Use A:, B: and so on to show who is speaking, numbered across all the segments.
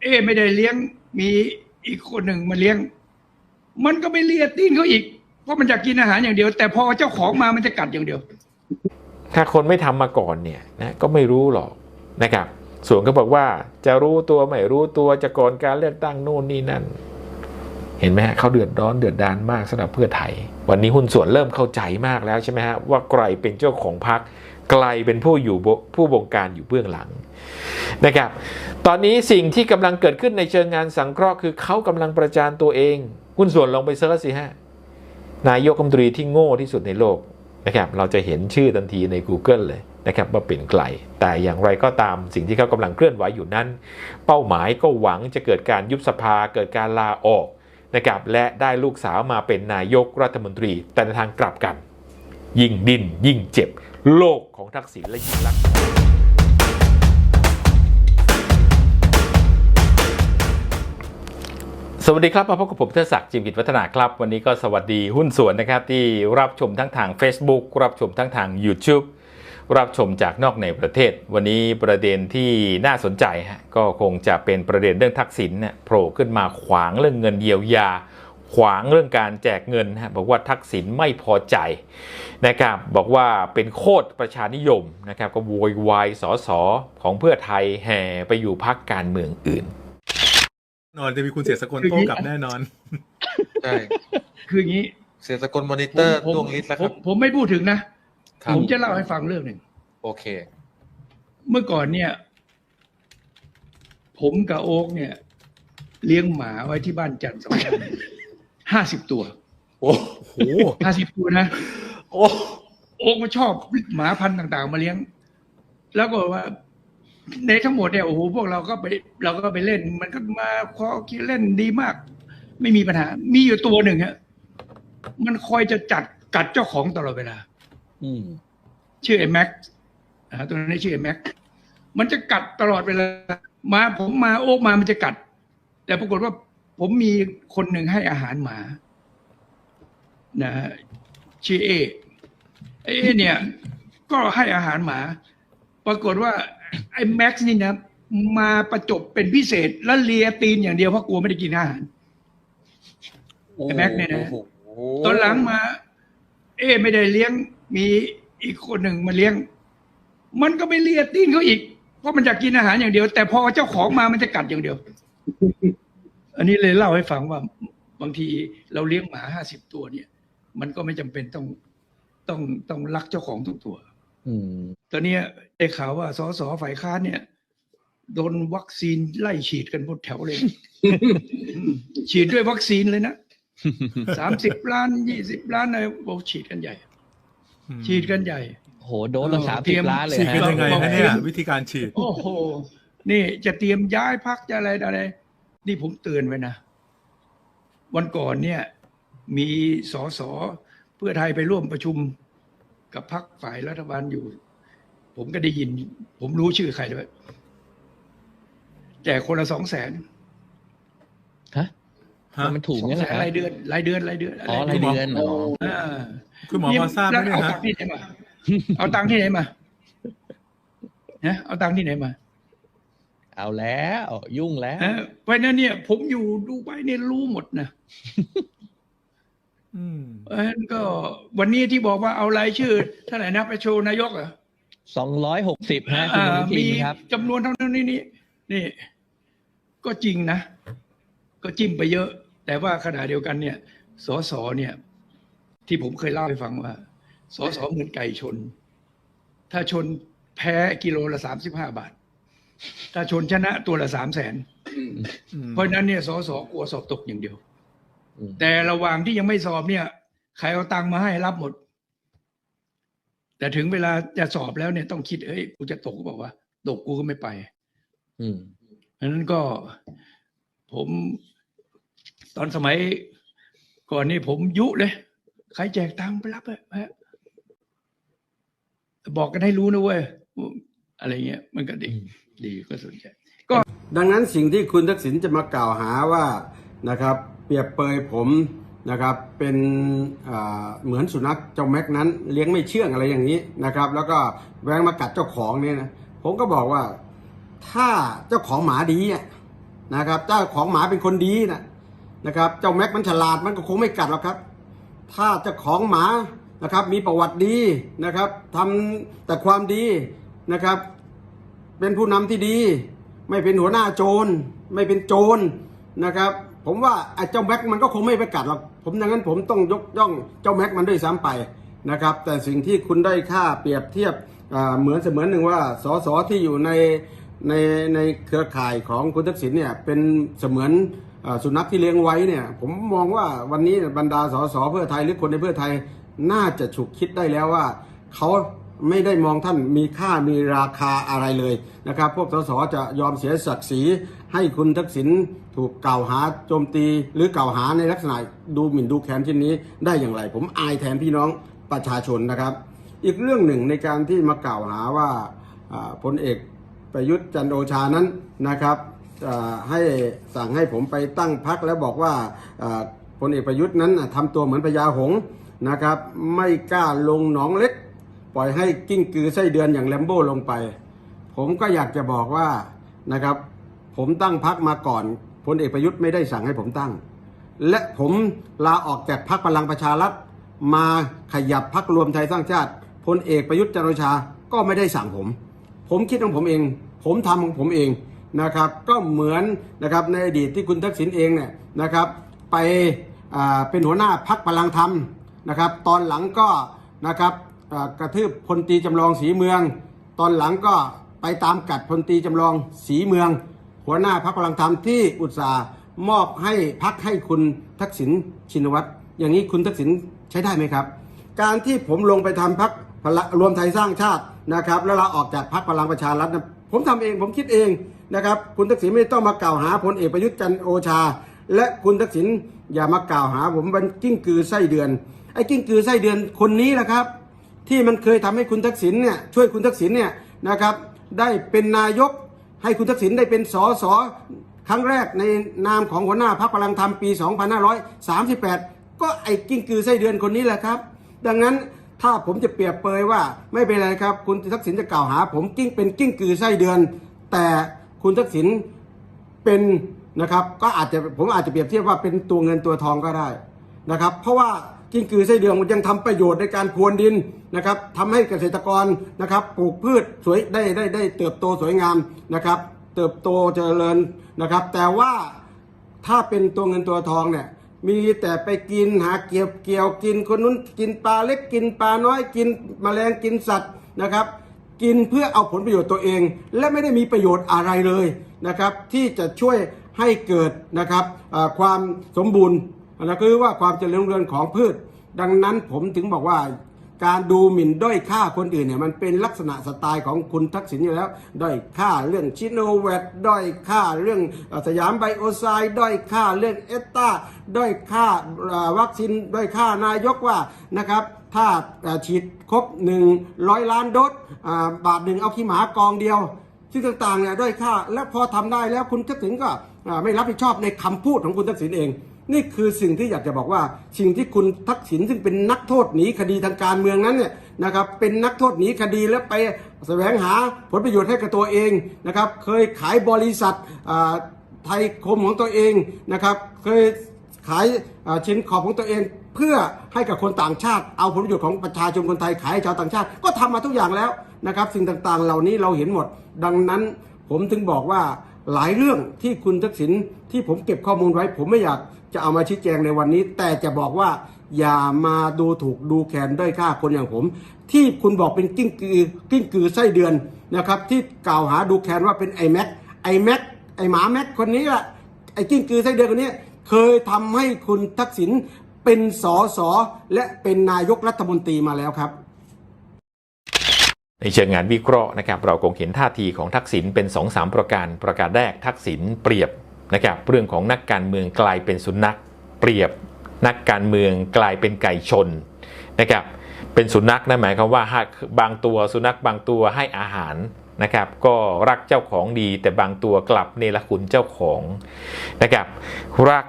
A: เอ๊ไม่ได้เลี้ยงมีอีกคนหนึ่งมาเลี้ยง มันก็ไม่เลียตีนเขาอีก เพราะมันอยากกินอาหารอย่างเดียว แต่พอเจ้าของมามันจะกัดอย่างเดียว
B: ถ้าคนไม่ทำมาก่อนเนี่ยนะก็ไม่รู้หรอกนะครับ ส่วนก็บอกว่าจะรู้ตัวไม่รู้ตัวจะก่อนการเลือกตั้งโน่นนี่นั่น เห็นไหมฮะเขาเดือดร้อนเดือดดานมากสำหรับเพื่อไทย วันนี้หุ้นส่วนเริ่มเข้าใจมากแล้วใช่ไหมฮะว่าใครเป็นเจ้าของพรรค ใครเป็นผู้อยู่ผู้บงการอยู่เบื้องหลังนะครับ ตอนนี้สิ่งที่กำลังเกิดขึ้นในเชิงงานสังเคราะห์คือเขากำลังประจานตัวเองหุ้นส่วนลองไปเซิร์ชสิฮะนายกรัฐมนตรีที่โง่ที่สุดในโลกนะครับเราจะเห็นชื่อทันทีใน Google เลยนะครับว่าเป็นใครแต่อย่างไรก็ตามสิ่งที่เขากำลังเคลื่อนไหวอยู่นั้น เป้าหมายก็หวังจะเกิดการยุบสภาเกิดการลาออกนะครับและได้ลูกสาวมาเป็นนายกรัฐมนตรี แต่ในทางกลับกัน ยิ่งดิ้นยิ่งเจ็บ โลกของทักษิณและยิ่งรักษณ์สวัสดีครับมาพบกับผมเทดศักดิ์จิมกิจวัฒนาครับ วันนี้ก็สวัสดีหุ้นส่วนนะครับ ที่รับชมทั้งทาง Facebook รับชมทั้งทาง YouTube รับชมจากนอกในประเทศ วันนี้ประเด็นที่น่าสนใจฮะก็คงจะเป็นประเด็นเรื่องทักษิณเนี่ยโผล่ขึ้นมาขวางเรื่องเงินเยียวยา ขวางเรื่องการแจกเงินฮะบอกว่าทักษิณไม่พอใจนะครับบอกว่าเป็นโคตรประชานิยมนะครับก็โวยวายสสของเพื่อไทยแห่ไปอยู่พักการเมืองอื่น
C: นอนจะมีคุณเสียสกลโต้กลับแน่นอน
D: ใช่
A: คืออย่างนี้
D: เสียสกลมอนิเตอร์
A: ผม
D: ดวงฤทธิ์แล้ว
A: ผ
D: ครั
A: ม
D: บ
A: ผมไม่พูดถึงนะ
D: ครับ
A: ผมจะเล่าให้ฟังเรื่องหนึ่ง
D: โอเค
A: เมื่อก่อนเนี่ย ผมกับโอ๊กเนี่ย เลี้ยงหมาไว้ที่บ้านจันทร์สอง ห้าสิบตัว
D: โอ้
C: โอ้โห
A: ห้าสิบตัวนะ
D: โอ้
A: โอ๊กมาชอบหมาพันธุ์ต่าง ๆ มาเลี้ยง แล้วก็ว่า ในทั้งหมดเนี่ยโอ้โหพวกเราก็ไป เราก็ไปเล่น มันก็มาคอคิดเล่นดีมาก ไม่มีปัญหา มีอยู่ตัวหนึ่งฮะมันคอยจะจัดกัดเจ้าของตลอดเวลา
D: อืม
A: ชื่อไอ้แม็กซ์อ่าตัวนี้ชื่อไอ้แม็กซ์มันจะกัดตลอดเวลามาผมมาโอ๊กมามันจะกัด แต่ปรากฏว่า ผมมีคนหนึ่งให้อาหารหมา นะฮะชื่อเอไอ้เอเนี่ย ก็ให้อาหารหมา ปรากฏว่า ไอ้แม็กซ์นี่นะมาประจบเป็นพิเศษ แล้วเลียตีนอย่างเดียวเพราะกลัวไม่ได้กินอาหารไอ้แม็กเนี่ยนะ
D: โอ้โห
A: ตอนหลังมา เอ๊ะไม่ได้เลี้ยง มีอีกคนหนึ่งมาเลี้ยง มันก็ไม่เลียตีนเขาอีกเพราะมันอยากกินอาหารอย่างเดียว แต่พอเจ้าของมามันจะกัดอย่างเดียว อันนี้เลยเล่าให้ฟังว่าบางทีเราเลี้ยงหมาห้าสิบตัวเนี่ย มันก็ไม่จำเป็นต้องต้องต้องรักเจ้าของทุกตัว
D: อืม
A: ตอนเนี้ยได้ข่าวว่าสสฝ่ายค้านเนี่ยโดนวัคซีนไล่ฉีดกันหมดแถวเลยอืมฉีดด้วยวัคซีนเลยนะสามสิบล้านยี่สิบล้านอะไรบอกฉีดกันใหญ่ ฉีดกันใหญ่
E: โหโดนตั้ง
A: เออ
E: สาม
A: เตรี
E: สิ
A: ยม
E: บล้านเลย
C: ฉีด
E: ฮะ
C: กันยังไง
A: บอก
C: ฮะเนี่ย
A: บอก
C: วิธีการฉีด
A: โอ้โห นี่จะเตรียมย้ายพักจะอะไรอะไร นี่ผมเตือนไว้นะ วันก่อนเนี่ย มีสสเพื่อไทยไปร่วมประชุมกับพักฝ่ายรัฐบาลอยู่ ผมก็ได้ยิน ผมรู้ชื่อใครด้วยแจกคนละสองแสน
E: ฮะ
C: ฮะ
E: มันถูก
A: สอง
E: งั้น
A: แส
E: เหรอน
A: รายเดือนรายเดือนรายเดือน
E: อ๋อรายเดือนอ๋อ
A: อ่า
C: คุณหมอพอทราบไหม
A: แล้ว
C: เนี่ย
A: เอา
C: ฮะ
A: ตังค์ที่ไหนมาเอาตังค์ที่ไหนมานะเอาตังค์ที่ไหนมา
E: เอาแล้วยุ่งแล้ว
A: ฮะเพราะฉะนั้นเนี่ย ผมอยู่ดูไบเนี่ยรู้หมดนะ
C: อืม
A: เพราะฉะนั้นก็วันนี้ที่บอกว่าเอารายชื่อเท่าไหร่นะไปโชว์นายกเหรอ
E: สองร้อยหกสิบฮะคุณ
A: อ่า
E: อนุทิ
A: มี
E: นครับ
A: จำนวนเท่านั้นนี่นี่นี่ ก็จริงนะ ก็จิ้มไปเยอะ แต่ว่าขณะเดียวกันเนี่ย สสเนี่ย ที่ผมเคยเล่าให้ฟังว่า สสเหมือนไก่ชน ถ้าชนแพ้กิโลละสามสิบห้าบาท ถ้าชนชนะตัวละสามแสน
C: อืม
A: เพราะฉะนั้นเนี่ยสสกลัวสอบตกอย่างเดียว
E: อืม
A: แต่ระหว่างที่ยังไม่สอบเนี่ยใครเอาตังค์มาให้รับหมด แต่ถึงเวลาจะสอบแล้วเนี่ยต้องคิดเอ้ยกูจะตกก็บอกว่า ตกกูก็ไม่ไป
E: อืม
A: เพราะฉะนั้นก็ผมตอนสมัย ก่อนนี่ผมยุเลย ใครแจกตังค์ไปรับเลยฮะบอกกันให้รู้นะเว้ย อะไรเงี้ยมันก็ดี
E: อืม
A: ดีก็สนใจ
F: ดังนั้นสิ่งที่คุณทักษิณจะมากล่าวหาว่านะครับ เปรียบเปยผมนะครับเป็นอ่าเหมือนสุนัขเจ้าแม็กนั้น เลี้ยงไม่เชื่องอะไรอย่างนี้นะครับ แล้วก็แวงมากัดเจ้าของเนี่ยนะผมก็บอกว่าถ้าเจ้าของหมาดีอะนะครับ เจ้าของหมาเป็นคนดีนะนะครับ เจ้าแม็กมันฉลาดมันก็คงไม่กัดหรอกครับ ถ้าเจ้าของหมานะครับ มีประวัติดีนะครับทำแต่ความดี นะครับ เป็นผู้นำที่ดี ไม่เป็นหัวหน้าโจร ไม่เป็นโจรนะครับ ผมว่าไอ้เจ้าแม็กมันก็คงไม่ไปกัดหรอกผมดังนั้นผมต้องยกย่องเจ้าแม็กมันด้วยซ้ำไปนะครับ แต่สิ่งที่คุณได้ค่าเปรียบเทียบเหมือนเสมือนหนึ่งว่าสสที่อยู่ในในในเครือข่ายของคุณทักษิณเนี่ยเป็นเสมือนอสุนัขที่เลี้ยงไว้เนี่ย ผมมองว่าวันนี้บรรดาสสเพื่อไทยหรือคนในเพื่อไทยน่าจะฉุกคิดได้แล้วว่าเขา ไม่ได้มองท่านมีค่ามีราคาอะไรเลยนะครับ พวกสสจะยอมเสียศักดิ์ศรีให้คุณทักษิณถูกกล่าวหาโจมตีหรือกล่าวหาในลักษณะดูหมิ่นดูแคลนเช่นนี้ได้อย่างไร ผมอายแทนพี่น้องประชาชนนะครับ อีกเรื่องหนึ่งในการที่มากล่าวหาว่าพลเอกประยุทธ์จันโอชานั้นนะครับให้สั่งให้ผมไปตั้งพักแล้วบอกว่าพลเอกประยุทธ์นั้นน่ะทำตัวเหมือนพญาหงนะครับ ไม่กล้าลงหนองเล็ก ล่อยให้กิ้งกือไส้เดือนอย่างแลมโบ้ลงไป ผมก็อยากจะบอกว่านะครับ ผมตั้งพักมาก่อนพลเอกประยุทธ์ไม่ได้สั่งให้ผมตั้ง และผมลาออกจากพักพลังประชารัฐมาขยับพักรวมไทยสร้างชาติพลเอกประยุทธ์จันโอชาก็ไม่ได้สั่งผม ผมคิดของผมเอง ผมทำของผมเองนะครับ ก็เหมือนนะครับในอดีตที่คุณทักษิณเองเนี่ยนะครับ ไปเป็นหัวหน้าพักพลังธรรมนะครับ ตอนหลังก็นะครับ กระทืบพลตีจำลองสีเมือง ตอนหลังก็ไปตามกัดพลตีจำลองสีเมือง หัวหน้าพักพลังธรรมที่อุตสาห์มอบให้พักให้คุณทักษิณชินวัตรอย่างนี้คุณทักษิณใช้ได้ไหมครับ การที่ผมลงไปทำพักรวมไทยสร้างชาตินะครับแล้วเราออกจากพักพลังประชารัฐนะผมทำเองผมคิดเองนะครับคุณทักษิณไม่ต้องมากล่าวหาพลเอกประยุทธ์จันโอชา และคุณทักษิณอย่ามากล่าวหาผมเป็นกิ้งกือไส้เดือนไอ้กิ้งกือไส้เดือนคนนี้แหละครับ ที่มันเคยทำให้คุณทักษิณเนี่ยช่วยคุณทักษิณเนี่ยนะครับได้เป็นนายกให้คุณทักษิณได้เป็นสสครั้งแรกในนามของหัวหน้าพรรคพลังธรรมปี 2538 ก็ไอ้กิ้งกือไส้เดือนคนนี้แหละครับ ดังนั้นถ้าผมจะเปรียบเปยว่าไม่เป็นไรครับ คุณทักษิณจะกล่าวหา ผมกิ้งเป็นกิ้งกือไส้เดือน แต่คุณทักษิณเป็นนะครับก็อาจจะผมอาจจะเปรียบเทียบว่าเป็นตัวเงินตัวทองก็ได้นะครับ เพราะว่า กิ้งกือไส้เดือนมันยังทำประโยชน์ในการพรวนดินนะครับทำให้เกษตรกรนะครับปลูกพืชสวยได้ได้ได้เติบโตสวยงามนะครับ เติบโตเจริญนะครับ แต่ว่าถ้าเป็นตัวเงินตัวทองเนี่ยมีแต่ไปกินหาเกี่ยวเกี่ยวกินคนนู้นกินปลาเล็กกินปลาน้อยกินแมลงกินสัตว์นะครับ กินเพื่อเอาผลประโยชน์ตัวเอง และไม่ได้มีประโยชน์อะไรเลยนะครับ ที่จะช่วยให้เกิดนะครับความสมบูรณ์ นะคือว่าความเจริญรุ่งเรืองของพืช ดังนั้นผมถึงบอกว่าการดูหมิ่นด้อยค่าคนอื่นเนี่ยมันเป็นลักษณะสไตล์ของคุณทักษิณอยู่แล้ว ด้อยค่าเรื่องชิโนแวตด้อยค่าเรื่องสยามไบโอไซด์ด้อยค่าเรื่องเอสตาด้อยค่าวัคซีนด้อยค่านายกว่านะครับถ้าฉีดครบหนึ่งร้อยล้านโดสบาทหนึ่งเอาขี้หมากองเดียวซึ่งต่างๆเนี่ยด้อยค่า และพอทำได้แล้วคุณทักษิณก็ไม่รับผิดชอบในคำพูดของคุณทักษิณเอง นี่คือสิ่งที่อยากจะบอกว่า สิ่งที่คุณทักษิณซึ่งเป็นนักโทษหนีคดีทางการเมืองนั้นเนี่ยนะครับเป็นนักโทษหนีคดีแล้วไปแสวงหาผลประโยชน์ให้กับตัวเองนะครับเคยขายบริษัทไทยคมของตัวเองนะครับเคยขายชิ้นขอบของตัวเองเพื่อให้กับคนต่างชาติเอาผลประโยชน์ของประชาชนคนไทยขายให้ชาวต่างชาติก็ทำมาทุกอย่างแล้วนะครับสิ่งต่างๆ เหล่านี้เราเห็นหมด ดังนั้นผมถึงบอกว่าหลายเรื่องที่คุณทักษิณที่ผมเก็บข้อมูลไว้ ผมไม่อยาก จะเอามาชี้แจงในวันนี้ แต่จะบอกว่าอย่ามาดูถูกดูแคลนด้อยค่าคนอย่างผม ที่คุณบอกเป็นกิ้งกือกิ้งกือไส้เดือนนะครับ ที่กล่าวหาดูแคลนว่าเป็นไอแม็กไอแม็กไอหมาแม็กคนนี้แหละไอกิ้งกือไส้เดือนคนนี้เคยทำให้คุณทักษิณเป็นสอสอและเป็นนายกรัฐมนตรีมาแล้วครับ
B: ในเชิงงานวิเคราะห์นะครับเราคงเห็นท่าทีของทักษิณเป็น2-3สามประการประการแรกทักษิณเปรียบ นะครับเรื่องของนักการเมืองกลายเป็นสุนัข เปรียบนักการเมืองกลายเป็นไก่ชนนะครับเป็นสุนัขนะหมายความว่าหากบางตัวสุนัขบางตัวให้อาหารนะครับก็รักเจ้าของดีแต่บางตัวกลับเนรคุณเจ้าของนะครับรัก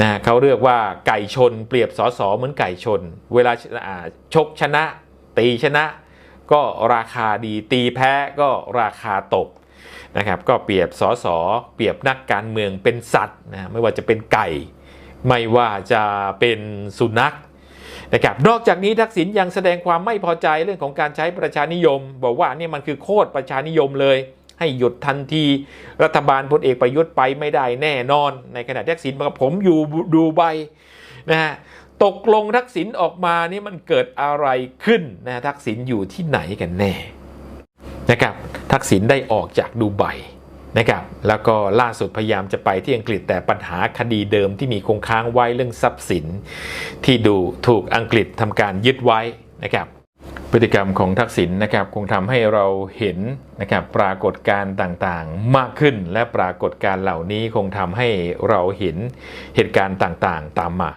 B: นะเขาเรียกว่าไก่ชน เปรียบสอสอเหมือนไก่ชน เวลาชกชนะ ตีชนะ ก็ราคาดีตีแพ้ก็ราคาตก นะครับก็เปรียบสสเปรียบนักการเมืองเป็นสัตว์นะไม่ว่าจะเป็นไก่ ไม่ว่าจะเป็นสุนัขนะครับนอกจากนี้ทักษิณยังแสดงความไม่พอใจเรื่องของการใช้ประชานิยม บอกว่าเนี่ยมันคือโคตรประชานิยมเลย ให้หยุดทันทีรัฐบาลพลเอกประยุทธ์ไปไม่ได้แน่นอน ในขณะที่ทักษิณบอกผมอยู่ดูไบนะฮะตกลงทักษิณออกมานี่มันเกิดอะไรขึ้นนะทักษิณอยู่ที่ไหนกันแน่ นะครับทักษิณได้ออกจากดูไบนะครับแล้วก็ล่าสุดพยายามจะไปที่อังกฤษแต่ปัญหาคดีเดิมที่มีคงค้างไว้เรื่องทรัพย์สิน ที่ดูถูกอังกฤษทำการยึดไว้นะครับพฤติกรรมของทักษิณนะครับคงทำให้เราเห็นนะครับปรากฏการณ์ต่างๆ มากขึ้นและปรากฏการณ์เหล่านี้คงทำให้เราเห็นเหตุการณ์ต่างๆ ตามมา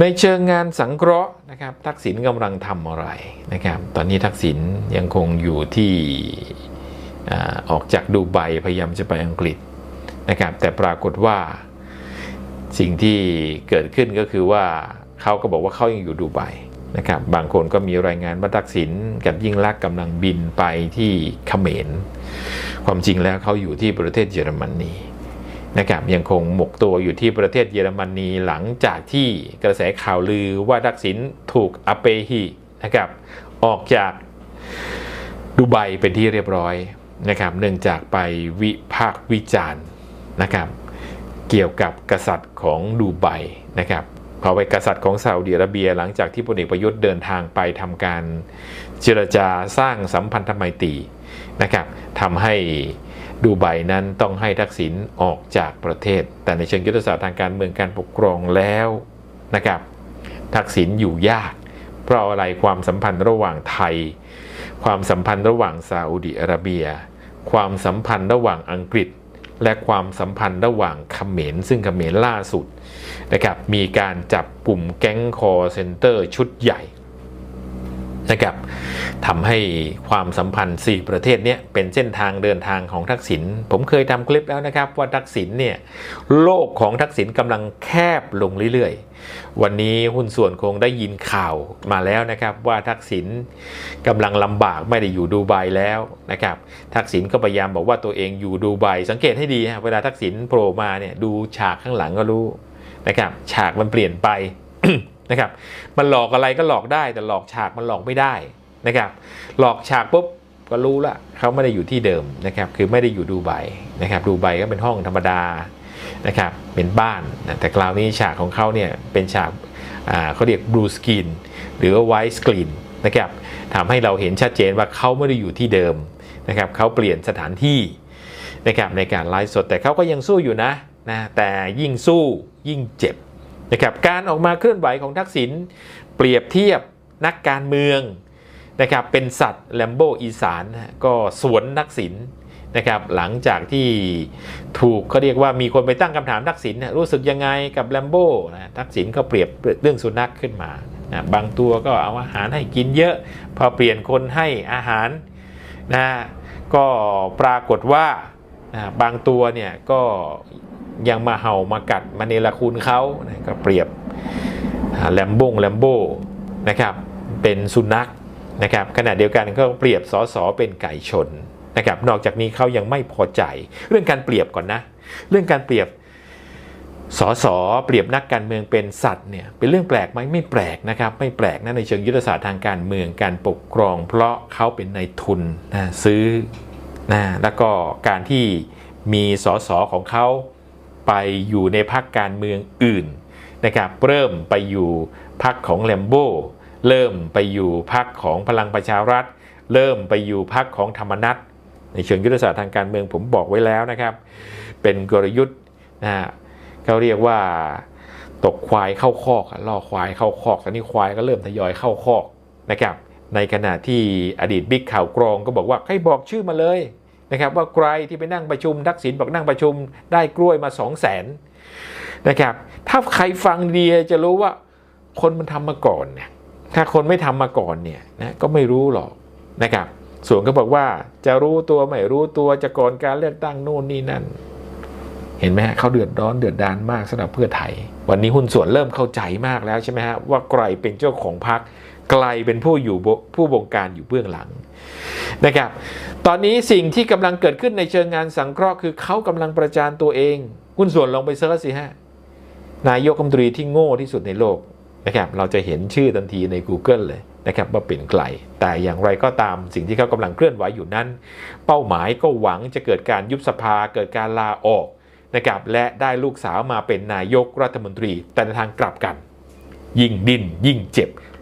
B: ในเชิงงานสังเคราะห์นะครับ ทักษิณกำลังทำอะไรนะครับ ตอนนี้ทักษิณยังคงอยู่ที่อออกจากดูไบพยายามจะไปอังกฤษนะครับ แต่ปรากฏว่าสิ่งที่เกิดขึ้นก็คือว่าเขาก็บอกว่าเขายังอยู่ดูไบนะครับ บางคนก็มีรายงานว่าทักษิณกับยิ่งลักษณ์กำลังบินไปที่เขมร ความจริงแล้วเขาอยู่ที่ประเทศเยอรมนี นะครับยังคงหมกตัวอยู่ที่ประเทศเยอรมนีหลังจากที่กระแสข่าวลือว่าทักษิณถูกอเปหินะครับออกจากดูไบเป็นที่เรียบร้อยนะครับเนื่องจากไปวิพากษ์วิจารณ์นะครับเกี่ยวกับกษัตริย์ของดูไบนะครับเขาไปกษัตริย์ของซาอุดิอาระเบีย หลังจากที่พลเอกประยุทธ์เดินทางไปทำการเจรจาสร้างสัมพันธไมตรีนะครับทำให้ ดูไบนั้นต้องให้ทักษิณออกจากประเทศ แต่ในเชิงยุทธศาสตร์ทางการเมืองการปกครองแล้วนะครับ ทักษิณอยู่ยาก เพราะอะไรความสัมพันธ์ระหว่างไทย ความสัมพันธ์ระหว่างซาอุดิอาระเบีย ความสัมพันธ์ระหว่างอังกฤษ และความสัมพันธ์ระหว่างเขมรซึ่งเขมรล่าสุดนะครับมีการจับกลุ่มแก๊งคอเซนเตอร์ชุดใหญ่ นะครับทำให้ความสัมพันธ์ 4 ประเทศนี้เป็นเส้นทางเดินทางของทักษิณผมเคยทำคลิปแล้วนะครับว่าทักษิณเนี่ยโลกของทักษิณกำลังแคบลงเรื่อยๆ วันนี้หุ้นส่วนคงได้ยินข่าวมาแล้วนะครับว่าทักษิณกำลังลำบากไม่ได้อยู่ดูไบแล้วนะครับทักษิณก็พยายามบอกว่าตัวเองอยู่ดูไบสังเกตให้ดีฮะเวลาทักษิณโผล่มาเนี่ยดูฉากข้างหลังก็รู้นะครับฉากมันเปลี่ยนไป นะครับ มันหลอกอะไรก็หลอกได้ แต่หลอกฉากมันหลอกไม่ได้นะครับ หลอกฉากปุ๊บก็รู้ละเขาไม่ได้อยู่ที่เดิมนะครับ คือไม่ได้อยู่ดูไบนะครับ ดูไบก็เป็นห้องธรรมดานะครับ เป็นบ้านนะแต่คราวนี้ฉากของเขาเนี่ยเป็นฉากเขาเรียกบลูสกรีนหรือว่าไวท์สกรีนนะครับทำให้เราเห็นชัดเจนว่าเขาไม่ได้อยู่ที่เดิมนะครับเขาเปลี่ยนสถานที่นะครับในการไลฟ์สดแต่เขาก็ยังสู้อยู่นะนะแต่ยิ่งสู้ยิ่งเจ็บ นะครับการออกมาเคลื่อนไหวของทักษิณเปรียบเทียบนักการเมืองนะครับเป็นสัตว์แลมโบอีสานก็สวนทักษิณนะครับหลังจากที่ถูกเขาเรียกว่ามีคนไปตั้งคำถามทักษิณรู้สึกยังไงกับแลมโบนะทักษิณก็เปรียบเรื่องสุนัขขึ้นมานะบางตัวก็เอาอาหารให้กินเยอะ พอเปลี่ยนคนให้อาหารนะก็ปรากฏว่านะบางตัวเนี่ยก็ ยังมาเห่ามากัดมาเนรคุณเขานะก็เปรียบแลมบงแลมโบนะครับเป็นสุนัขนะครับขณะเดียวกันก็เปรียบสอสอเป็นไก่ชนนะครับนอกจากนี้เขายังไม่พอใจ เรื่องการเปรียบก่อนนะ เรื่องการเปรียบสอสอเปรียบนักการเมืองเป็นสัตว์เนี่ยเป็นเรื่องแปลกไหมไม่แปลกนะครับไม่แปลกนะในเชิงยุทธศาสตร์ทางการเมืองการปกครอง เพราะเขาเป็นนายทุนนะซื้อนะแล้วก็การที่มีสอสอของเขา ไปอยู่ในพรรคการเมืองอื่นนะครับเริ่มไปอยู่พรรคของแลมโบเริ่มไปอยู่พรรคของพลังประชารัฐ เริ่มไปอยู่พรรคของธรรมนัตในเชิงยุทธศาสตร์ทางการเมืองผมบอกไว้แล้วนะครับ เป็นกลยุทธ์นะฮะเขาเรียกว่าตกควายเข้าคอกล่อควายเข้าคอกตอนนี้ควายก็เริ่มทยอยเข้าคอกนะครับในขณะที่อดีตบิ๊กข่าวกรองก็บอกว่าให้บอกชื่อมาเลย นะครับว่าใครที่ไปนั่งประชุมทักษิณบอกนั่งประชุมได้กล้วยมา 2 0 0แสนนะครับถ้าใครฟังดีจะรู้ว่าคนมันทำมาก่อนเนี่ยถ้าคนไม่ทำมาก่อนเนี่ยนะก็ไม่รู้หรอกนะครับส่วนก็บอกว่าจะรู้ตัวไม่รู้ตัวจะก่อนการเลือกตั้งโน่นนี่นั่น เห็นไหมฮะเขาเดือดร้อนเดือดดานมากสำหรับเพื่อไทย วันนี้หุ้นส่วนเริ่มเข้าใจมากแล้วใช่ไหมฮะว่าใครเป็นเจ้าของพรรค ใครเป็นผู้อยู่ผู้บงการอยู่เบื้องหลังนะครับ ตอนนี้สิ่งที่กำลังเกิดขึ้นในเชิงงานสังเคราะห์คือเขากำลังประจานตัวเองคุณส่วนลงไปเซิร์ชสิฮะนายกรัฐมนตรีที่โง่ที่สุดในโลกนะครับเราจะเห็นชื่อทันทีใน Google เลยนะครับว่าเป็นใครแต่อย่างไรก็ตามสิ่งที่เขากำลังเคลื่อนไหวอยู่นั้น เป้าหมายก็หวังจะเกิดการยุบสภาเกิดการลาออกนะครับและได้ลูกสาวมาเป็นนายกรัฐมนตรี แต่ในทางกลับกัน ยิ่งดิ้นยิ่งเจ็บ